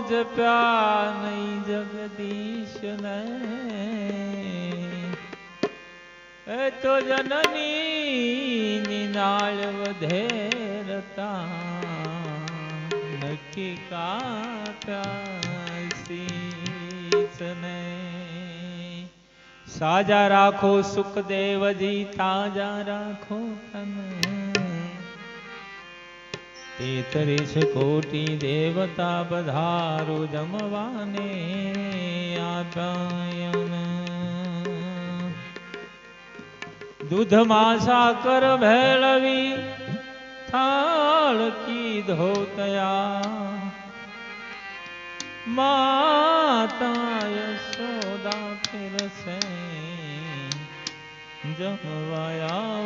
જપ્યા નહીં જગદીશ ને. એ તો જનની નિનાળ વધેરતા નક્કી કાપ્યા શીસને સાજા રાખો સુખદેવજી તાજા રાખો તન. તેતરીસ કોટી દેવતા પધારો જમવાને આપ્યાયન દૂધમાં સાકર ભેળવી, થાળ કીધો તયા માતા યશોદા ફિરસે જમવાયા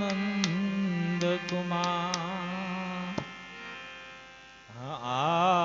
નંદ કુમાર. ああ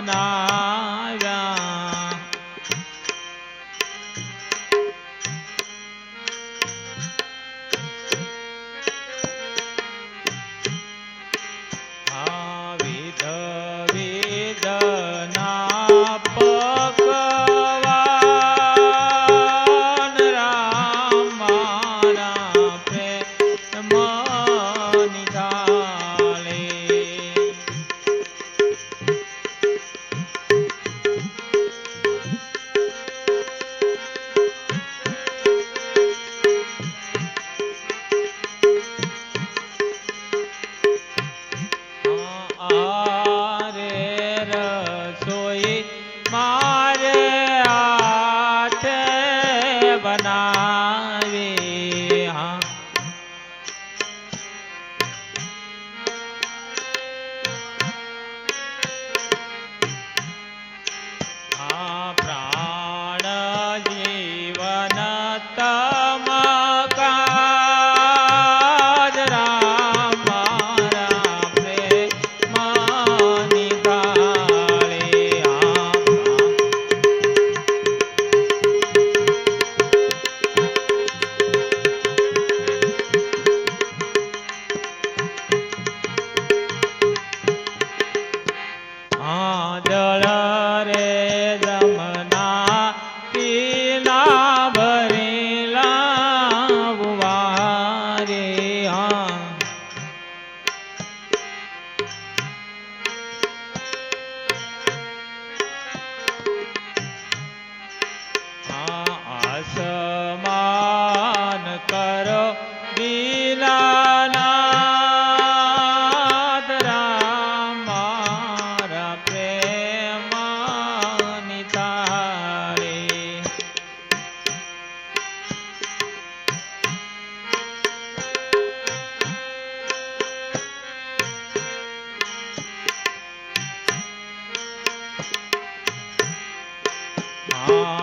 બનાવ્યા વિધ વિધ જળ રે. Ah.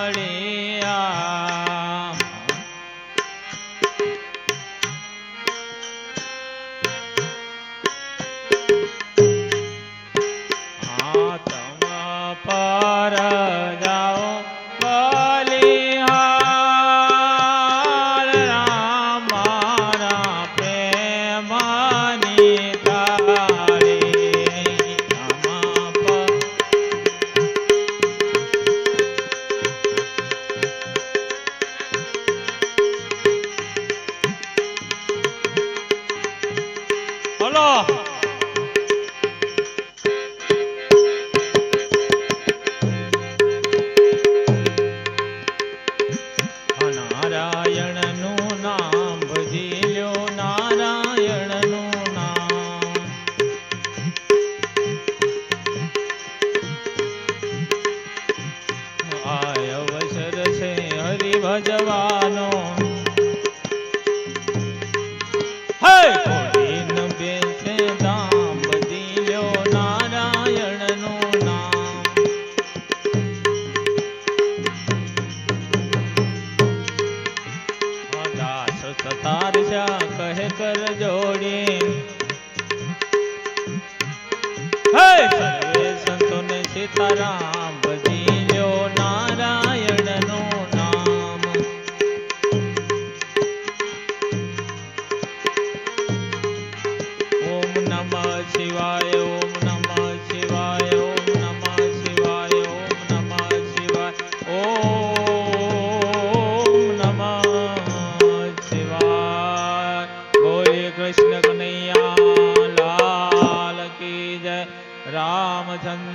મળ્યા ભજવાનો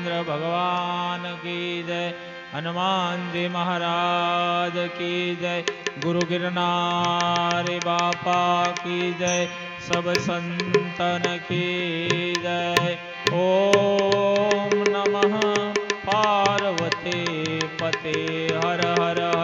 રામચંદ્ર ભગવાન કી જય હનુમાનજી મહારાજ કી જય ગુરુ ગિરનારી બાપા કી જય સબ સંતન કી જય ઓમ નમઃ પાર્વતી પતે હર હર